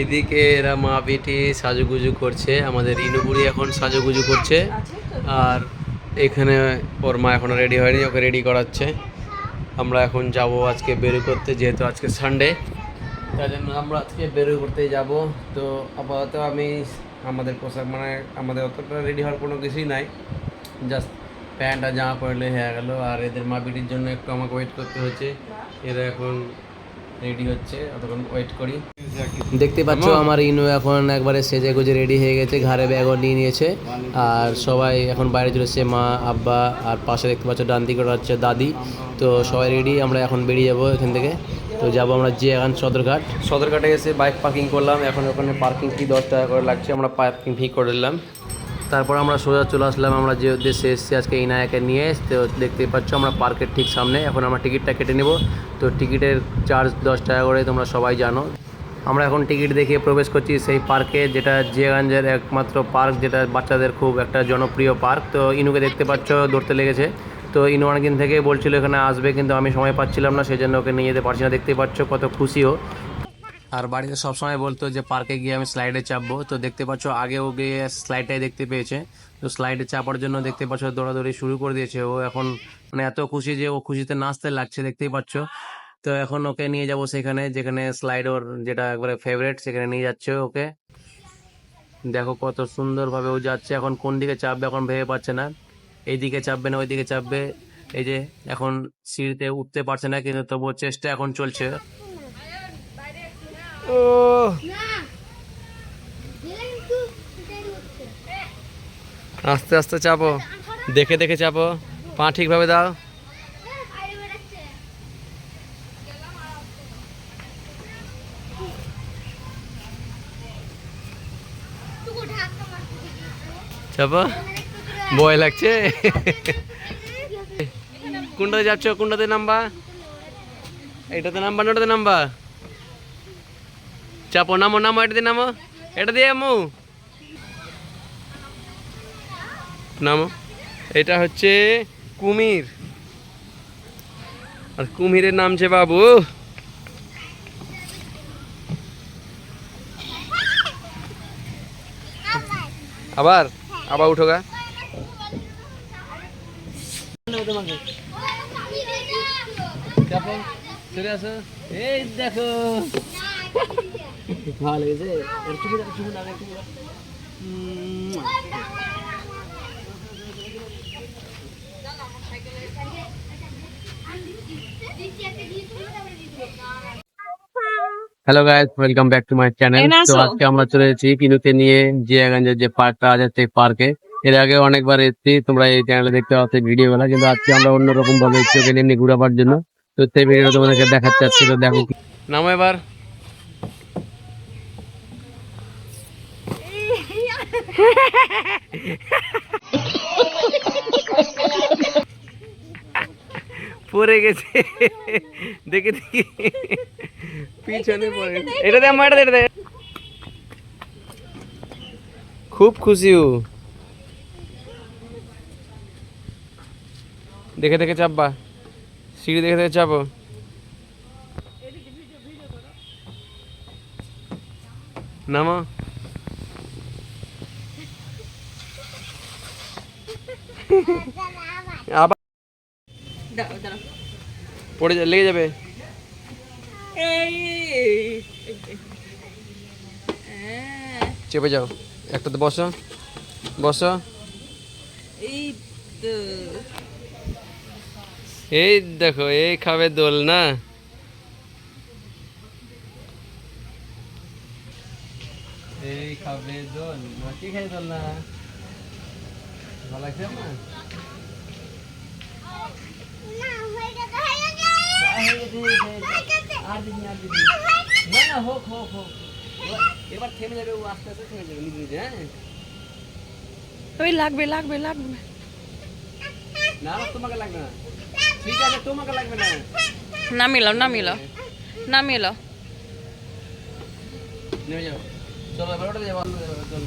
এদিকে এরা মা বেটি সাজুগুজু করছে, আমাদের ইনুপুরি এখন সাজুগুজু করছে, আর এখানে ওর মা এখনও রেডি হয়নি, ওকে রেডি করাচ্ছে। আমরা এখন যাব আজকে বেরো করতে, যেহেতু আজকে সানডে তাই জন্য আমরা আজকে বেরো করতে যাব। তো আপাতত আমি আমাদের পোশাক মানে আমাদের অতটা রেডি হওয়ার কোনো কিছুই নাই। জাস্ট প্যান্ট আর জামা পরলে হয়ে গেল, আর এদের মা বিটির জন্য একটু আমাকে ওয়েট করতে হচ্ছে। এরা এখন রেডি হচ্ছে অতক্ষণ ওয়েট করি। দেখতে পাচ্ছ আমার ইনু এখন একবারে সেজে গুজে রেডি হয়ে গেছে ঘাড়ে ব্যাগও নিয়ে নিয়েছে। আর সবাই এখন বাইরে চলেছে মা আব্বা আর পাশে দেখতে পাচ্ছ ডান দিকে হচ্ছে দাদি। তো সবাই রেডি আমরা এখন বেরিয়ে যাব এখান থেকে। তো যাব আমরা যে এখন সদরঘাট। সদরঘাটে এসে বাইক পার্কিং করলাম এখন ওখানে পার্কিং ফি দশ টাকা করে লাগছে আমরা পার্কিং ফি করে দিলাম। তারপর আমরা সোজা চলে আসলাম, আমরা যে দেশে এসেছি আজকে ইনায়াকে নিয়ে, তো দেখতেই পাচ্ছ আমরা পার্কের ঠিক সামনে। এখন আমরা টিকিটটা কেটে নেব। তো টিকিটের চার্জ দশ টাকা করে তোমরা সবাই জানো। আমরা এখন টিকিট দেখিয়ে প্রবেশ করছি সেই পার্কে, যেটা জিয়াগঞ্জের একমাত্র পার্ক, যেটা বাচ্চাদের খুব একটা জনপ্রিয় পার্ক। তো ইনুকে দেখতে পাচ্ছ দৌড়তে লেগেছে। তো ইনু অনেকদিন থেকে বলছিল এখানে আসবে, কিন্তু আমি সময় পাচ্ছিলাম না সেই জন্য ওকে নিয়ে যেতে পারছি না। দেখতে পাচ্ছ কত খুশিও আর বাড়িতে সবসময় বলতো যে পার্কে গিয়ে আমি স্লাইডে চাপবো। তো দেখতে পাচ্ছ আগে ও গিয়ে স্লাইডটাই দেখতে পেয়েছে। তো স্লাইডে চাপার জন্য দেখতে পাচ্ছ দৌড়াদৌড়ি শুরু করে দিয়েছে। ও এখন মানে এত খুশি যে ও খুশিতে নাচতে লাগছে, দেখতেই পাচ্ছ। তো এখন ওকে নিয়ে যাব সেখানে, যেখানে স্লাইড ওর যেটা একবারে ফেভারিট সেখানে নিয়ে যাচ্ছে ওকে। দেখো কত সুন্দরভাবে ও যাচ্ছে। এখন কোন দিকে চাপবে এখন ভেবে পাচ্ছে না। এই দিকে চাপবে না ওই দিকে চাপবে। এই যে এখন সিঁড়িতে উঠতে পারছে না, কিন্তু তবুও চেষ্টা এখন চলছে। আস্তে আস্তে চাপো। দেখে দেখে চাপো। পা ঠিকভাবে দাও। চাপো। ভয় লাগছে। কোনটাতে যাচ্ছ? কোনটাতে নাম্বা? এটাতে নাম্বা না ওটাতে নাম্বা? চাপো নামো নামো এটা দিয়ে নামো। এটা দিয়ে আমু। নামো। এটা হচ্ছে কুমির। আর কুমিরের নাম যে বাবু। আবার? আবার উঠো গা। এই দেখো। ভালো লেগেছে। একটু একটু। Hello guys welcome back to my channel তো আজকে আমরা চলে এসেছি কিনুতে নিয়ে জিয়াগঞ্জের যে পার্কটা আছে সেই পার্কে। এর আগে অনেকবার এসেছি। তোমরা এই চ্যানেলে দেখতে পাচ্ছ ভিডিও গুলা কিন্তু আজকে আমরা অন্যরকম ভাবে ওকে এমনি ঘুরাবার জন্য। তো সেই ভিডিও তোমাদেরকে দেখাচ্ছি আজকে তো দেখো নামো এবার। পড়ে গেছে। দেখে দেখি। পিছনে পড়ে এটা দে আমার দে, খুব খুশি ও। দেখে দেখে চাপবা। সিঁড়ি দেখে দেখে চাপো। নামো। লেগে যাবে? চেপে যাও। একটাতে বসো। বসো। এই দেখো এই খাবে দোল, না? এই খাবে দোল। কি খাই দোল না? এবার- থেমে যাবে ও আস্তে আস্তে থেমে যাবে নিজে নিজে হ্যাঁ ওই লাগবে লাগবে লাগবে। না না তোমাকে লাগবে না। ঠিক আছে তোমাকে লাগবে না। নামিয়ে লাও নামিয়ে লাও নামিয়ে লাও নেমে যাও। চলো এবার ওটা যাব চলো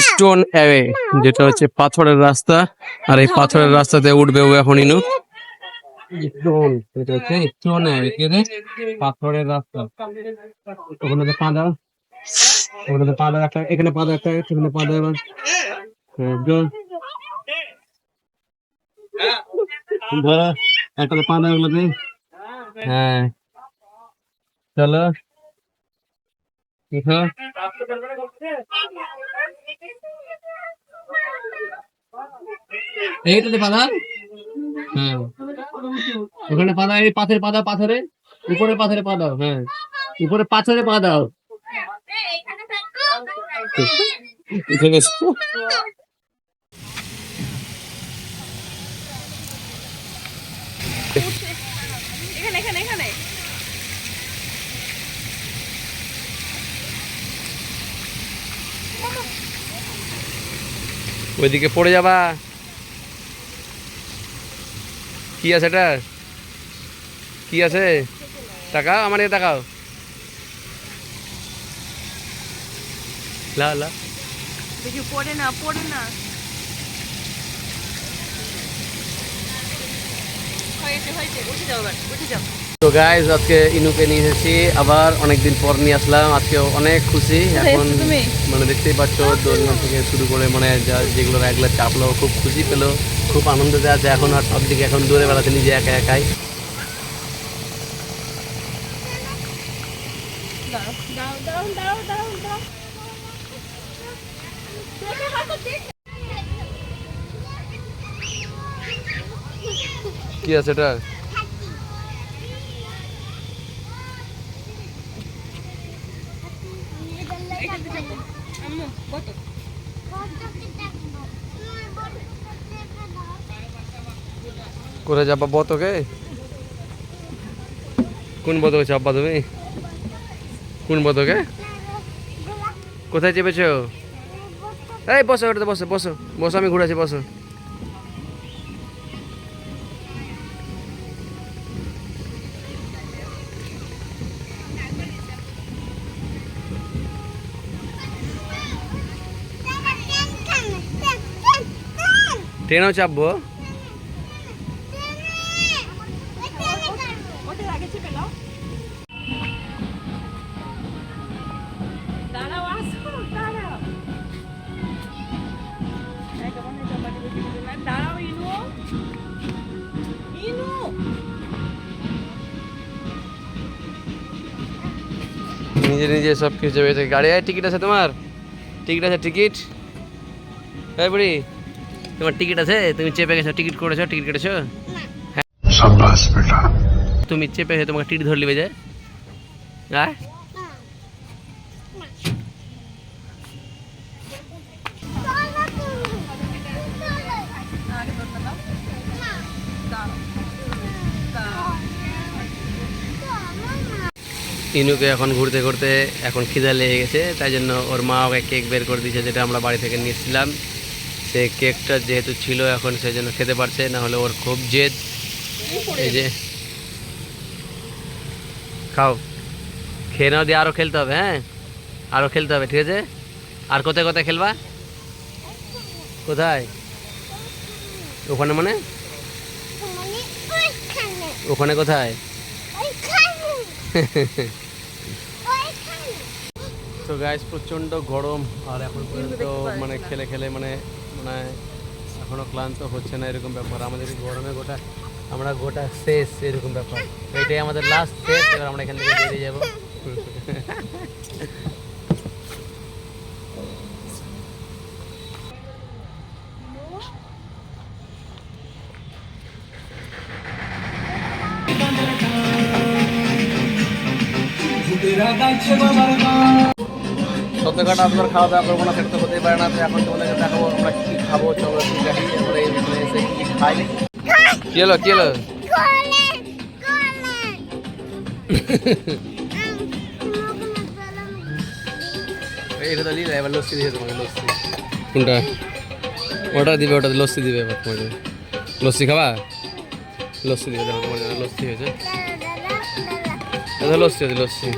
স্টোন অ্যাওয়ে যেটা হচ্ছে পাথরের রাস্তা। আর এই পাথরের রাস্তাতে উঠবে ও এখন ইনু স্টোন এটা হচ্ছে স্টোন অ্যাওয়ে কি রে পাথরের রাস্তা। ওখানে পা দাও ওখানে পা দাও একটা এখানে পা একটা এখানে পা দাও এবার। হ্যাঁ, ধরো ওগুলোতে হ্যাঁ। চলো। উঠো। এইটাতে পাদা হ্যাঁ। ওখানে পাদা এই পাথরে পাদা পাথরে। উপরে পাথরে পা দাও হ্যাঁ। উপরে পাথরে পা দাও। এখানে এখানে এখানে। ওইদিকে পড়ে যাবা। কি আছে এটা? কি আছে? টাকা আমার এ টাকাও লা লা দেখি, পড়ে না পড়ে না। হয়েছে হয়েছে, উঠে যাও উঠে যাও। তো গাইজ আজকে ইনুকে নিয়ে এসেছি। আবার অনেকদিন পর নিয়ে আসলাম। আজকে অনেক খুশি। এখন মানে দেখতেই পাচ্ছ দোলনা থেকে শুরু করে মানে যা যেগুলো একলা চাপলো খুব খুশি পেল খুব আনন্দতে আছে। এখন আর সব দিকে এখন দূরে বেড়াতে নিজে একা একাই। কি আছে এটা আম্মু কত করে যাবা বতকে কোন বতকে চাপবা তুমি কোন বতকে কোথায় চেপেছো এই বসো ওটাতে বসো বসো বসো আমি ঘুরেছি বসো ট্রেনেও চাপবো নিজে নিজে সব কিছু হয়েছে গাড়ি আয় টিকিট আছে তোমার? টিকিট আছে টিকিট? হ্যাঁ বুড়ি তোমার টিকিট আছে? তুমি চেপে গেছো টিকিট করেছ টিকিট কেটেছো? হ্যাঁ তুমি চেপে তোমাকে টিকিট ধরে নেবে যায় হ্যাঁ? ইনুকে এখন ঘুরতে ঘুরতে এখন খিদা লেগে গেছে তাই জন্য ওর মা ওকে কেক বের করে দিয়েছে যেটা আমরা বাড়ি থেকে নিয়েছিলাম। সেই কেকটা যেহেতু ছিল এখন সেই জন্য খেতে পারছে না হলে ওর খুব জেদ। এই যে খাও। খেয়ে নাও দিয়ে আরও খেলতে হবে হ্যাঁ? আরও খেলতে হবে ঠিক আছে? আর কোথায় কোথায় খেলবা? কোথায়? ওখানে মানে? ওখানে কোথায়? তো গাইস প্রচণ্ড গরম আর এখন পর্যন্ত মানে খেলে খেলে মানে মানে এখনও ক্লান্ত হচ্ছে না এরকম ব্যাপার। আমাদের গরমে গোটা আমরা গোটা শেষ এরকম ব্যাপার। এটাই আমাদের লাস্ট শেষ এবার আমরা এখান থেকে বেরিয়ে যাব। সত্যি কথা, আপনার খাওয়া দাওয়া করব না, সেটা তো হতেই পারে না তো এখন তোমাদেরকে দেখাবো আমরা কি খাব, চলো ঠিক আছে আমরা এই এখানে এসে কি খাই। কি হলো কি হলো? এটা খাবা? লস্যি দিবে, দেখো তোমার হয়েছে। এটা লস্যি আছে লস্যি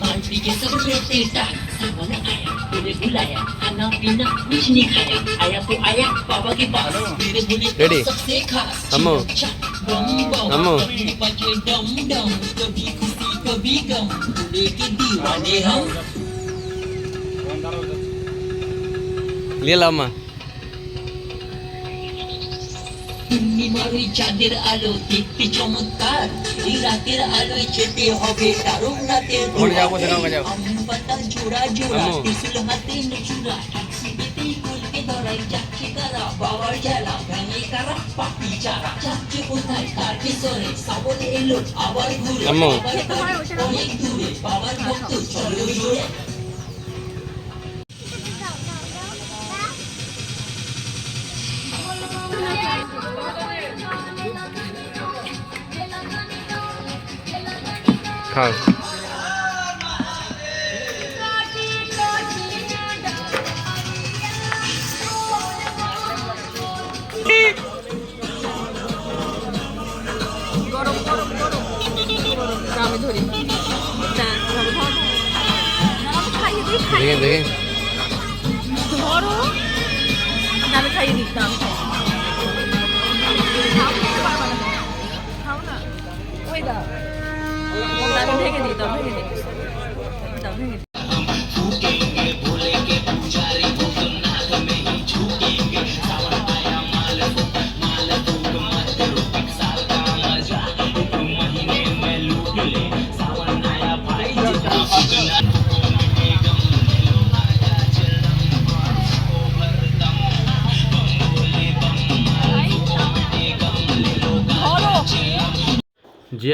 मानसी के सब बेटा सामने आया तेरे बुलाया खाना पीना कुछ नहीं खाया आया तो आया पापा के पास तेरे बोले Ready? सबसे खास अम्मू बम बम अम्मू बचे डम डम कभी खुशी कभी गम भूले के दीवाने हम নিয়ে এলাম মা তুমি মারি চাঁদের আলো দেখতে চমৎকার। এই রাতের আলোয় যেতে হবে দারুণ রাতের ওখানে যাও, বসে নাও, ওখানে পাতা জোড়া জোড়া। ত্রিশূল হাতে নচুরা ধরাই যাচ্ছে কারা বাবার জ্বালা কারা পাপি যাচ্ছে কোথায়? সাবলে এলো আবার ঘুরে। আবার ঘুরে, অনেক দূরে বাবার ভক্ত চলো জোরে খাও গরম আমি ধরি আমি খাইয়ে দেখে ধরো না, আমি খাইয়ে দিই না, আমি খাইয়ে দিই। খাও, খেতে পারবা না। খাও না। ওই দাও। না,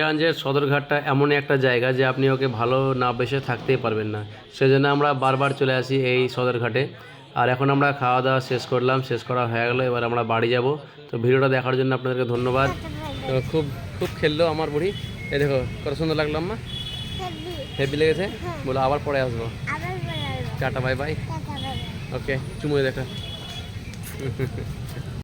জিয়াগঞ্জের সদরঘাটটা এমনই একটা জায়গা যে আপনি ওকে ভালো না বেসে থাকতেই পারবেন না। সেজন্য আমরা বারবার চলে আসি এই সদরঘাটে। আর এখন আমরা খাওয়া দাওয়া শেষ করলাম শেষ করা হয়ে গেলো এবার আমরা বাড়ি যাব। তো ভিডিওটা দেখার জন্য আপনাদেরকে ধন্যবাদ। তো খুব খুব খেললো আমার বুড়ি। এই দেখো কত সুন্দর লাগল আম্মা। হেভি। লেগেছে? বলো আবার পরে আসব। Tata bye bye. ওকে চুমুয়ে দেখা